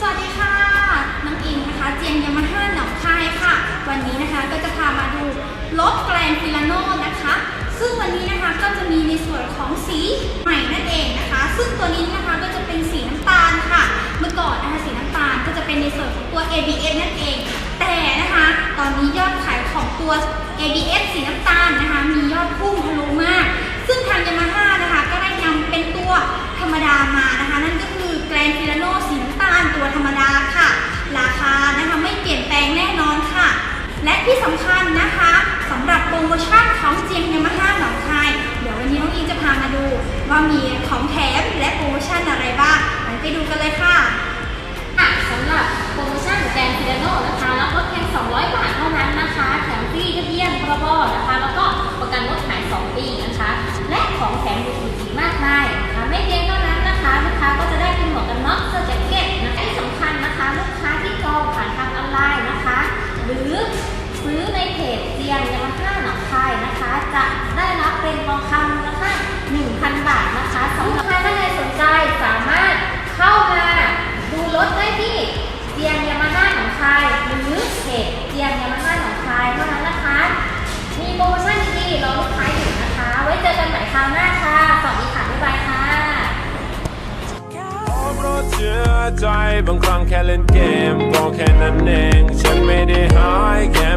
สวัสดีค่ะ น้องอิงนะคะ เจียงยามาฮ่าหนองคายค่ะ วันนี้นะคะก็จะพามาดูรถแกรนฟิลาโนนะคะ ซึ่งวันนี้นะคะก็จะมีในส่วนของสีใหม่นั่นเองนะคะ ซึ่งตัวนี้นะคะก็จะเป็นสีน้ำตาลค่ะ เมื่อก่อนนะคะสีน้ำตาลก็จะเป็นในส่วนของตัว ABS นั่นเอง แต่นะคะ ตอนนี้ยอดขายของตัว ABS สีน้ำตาลนะคะ มียอดพุ่งทะลุมาก ซึ่งทางยามาฮ่านะคะก็ได้นำเป็นตัวธรรมดามานะคะ นั่นก็คือแกรนฟิลาโนสีน้ำตาลตัวธรรมดาค่ะ ราคานะคะไม่เปลี่ยนแปลงแน่นอนค่ะ และที่สำคัญนะคะสำหรับโปรโมชั่น มีของแถมและโปรโมชั่นอะไรบ้างงั้นไปดูกันเลยค่ะ ค่ะสำหรับโปรโมชั่นแกรนฟิลโนนะคะรับลดเพียง 200 บาทเท่านั้นนะคะ แถมฟรีทะเบียนพรบนะคะ แล้วก็ประกันรถหาย 2 ปีนะคะ และของแถมอื่นๆอีกมากมายนะคะไม่เพียงเท่านั้นนะคะลูกค้าก็จะได้เป็นหมวกกันน็อกเสื้อแจ็คเก็ตนะคะที่สำคัญนะคะ ลูกค้าที่จองผ่านทางออนไลน์นะคะ หรือซื้อในเพจเจียงยามาฮ่าหนองคายนะคะ จะได้รับเป็นทองคำมูลค่า 1,000 บาทนะคะสำหรับลูกค้าท่านใดสนใจสามารถเข้ามาดูรถได้ที่เจียงยามาฮ่าหนองคายหรือเพจเจียงยามาฮ่าหนองคายเท่านั้นนะคะ มีโปรโมชั่นดีๆรอลูกค้าอยู่นะคะ ไว้เจอกันใหม่คราวหน้าค่ะสวัสดีค่ะบ๊ายบายค่ะเชื่อใจบางครั้งแค่เล่นเกมก็แค่นั้นเอง ฉันไม่ได้หายแค่